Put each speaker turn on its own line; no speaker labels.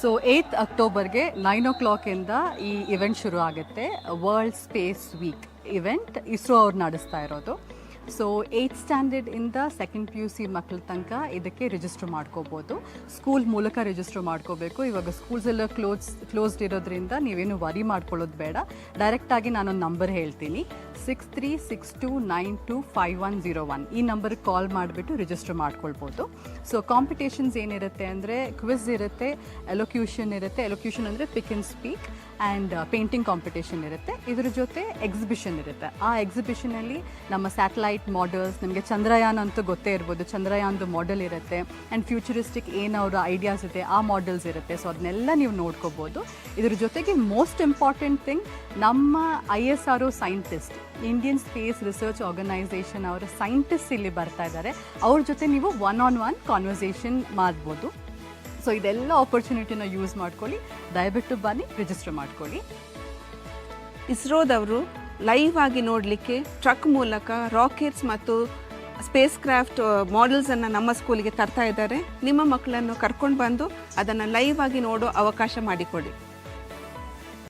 So eighth ಅಕ್ಟೋಬರ್ಗೆ nine ಓ ಕ್ಲಾಕಿಂದ ಈ ಇವೆಂಟ್ ಶುರು ಆಗುತ್ತೆ world space week event ISRO ಅವ್ರು ನಡೆಸ್ತಾ ಇರೋದು. ಸೊ ಏಯ್ತ್ ಸ್ಟ್ಯಾಂಡರ್ಡಿಂದ ಸೆಕೆಂಡ್ ಪಿ ಯು ಸಿ ಮಕ್ಕಳ ತನಕ ಇದಕ್ಕೆ ರಿಜಿಸ್ಟರ್ ಮಾಡ್ಕೋಬೋದು. ಸ್ಕೂಲ್ ಮೂಲಕ ರಿಜಿಸ್ಟರ್ ಮಾಡ್ಕೋಬೇಕು. ಇವಾಗ ಸ್ಕೂಲ್ಸ್ ಎಲ್ಲ ಕ್ಲೋಸ್ ಕ್ಲೋಸ್ಡ್ ಇರೋದ್ರಿಂದ ನೀವೇನು ವರಿ ಮಾಡ್ಕೊಳ್ಳೋದು ಬೇಡ. ಡೈರೆಕ್ಟಾಗಿ ನಾನೊಂದು ನಂಬರ್ ಹೇಳ್ತೀನಿ. Six three six two nine two five one zero one ಈ ನಂಬರ್ಗೆ ಕಾಲ್ ಮಾಡಿಬಿಟ್ಟು ರಿಜಿಸ್ಟರ್ ಮಾಡ್ಕೊಳ್ಬೋದು. ಸೊ ಕಾಂಪಿಟೇಷನ್ಸ್ ಏನಿರುತ್ತೆ ಅಂದರೆ ಕ್ವಿಸ್ ಇರುತ್ತೆ ಎಲೊಕ್ಯೂಷನ್ ಇರುತ್ತೆ. ಎಲೊಕ್ಯೂಷನ್ ಅಂದರೆ pick and speak and painting competition ಇರುತ್ತೆ. ಇದ್ರ ಜೊತೆ ಎಕ್ಸಿಬಿಷನ್ ಇರುತ್ತೆ. ಆ ಎಕ್ಸಿಬಿಷನಲ್ಲಿ ನಮ್ಮ ಸ್ಯಾಟಲೈಟ್ ಮಾಡೆಲ್ಸ್ ನಿಮಗೆ ಚಂದ್ರಯಾನ್ ಅಂತೂ ಗೊತ್ತೇ ಇರ್ಬೋದು. ಚಂದ್ರಯಾನ್ದು ಮಾಡೆಲ್ ಇರುತ್ತೆ. ಆ್ಯಂಡ್ ಫ್ಯೂಚರಿಸ್ಟಿಕ್ ಏನು ಐಡಿಯಾಸ್ ಇದೆ ಆ ಮಾಡೆಲ್ಸ್ ಇರುತ್ತೆ. ಸೊ ಅದನ್ನೆಲ್ಲ ನೀವು ನೋಡ್ಕೋಬೋದು. ಇದ್ರ ಜೊತೆಗೆ ಮೋಸ್ಟ್ ಇಂಪಾರ್ಟೆಂಟ್ ಥಿಂಗ್ ನಮ್ಮ I S R O scientist Indian space research organisation ಅವರ ಸೈಂಟಿಸ್ಟ್ ಇಲ್ಲಿ ಬರ್ತಾ ಇದ್ದಾರೆ. ಅವ್ರ ಜೊತೆ ನೀವು ಒನ್ ಆನ್ ಒನ್ ಕಾನ್ವರ್ಸೇಷನ್ ಮಾಡ್ಬೋದು. ಸೊ ಇದೆಲ್ಲ ಆಪರ್ಚುನಿಟಿನ ಯೂಸ್ ಮಾಡ್ಕೊಳ್ಳಿ. ದಯವಿಟ್ಟು ಬನ್ನಿ ರಿಜಿಸ್ಟರ್ ಮಾಡ್ಕೊಳ್ಳಿ.
ಇಸ್ರೋದವರು ಲೈವ್ ಆಗಿ ನೋಡಲಿಕ್ಕೆ ಟ್ರಕ್ ಮೂಲಕ ರಾಕೆಟ್ಸ್ ಮತ್ತು ಸ್ಪೇಸ್ ಕ್ರಾಫ್ಟ್ ಮಾಡೆಲ್ಸನ್ನು ನಮ್ಮ ಸ್ಕೂಲಿಗೆ ತರ್ತಾ ಇದ್ದಾರೆ. ನಿಮ್ಮ ಮಕ್ಕಳನ್ನು ಕರ್ಕೊಂಡು ಬಂದು ಅದನ್ನು ಲೈವ್ ಆಗಿ ನೋಡೋ ಅವಕಾಶ ಮಾಡಿಕೊಡಿ.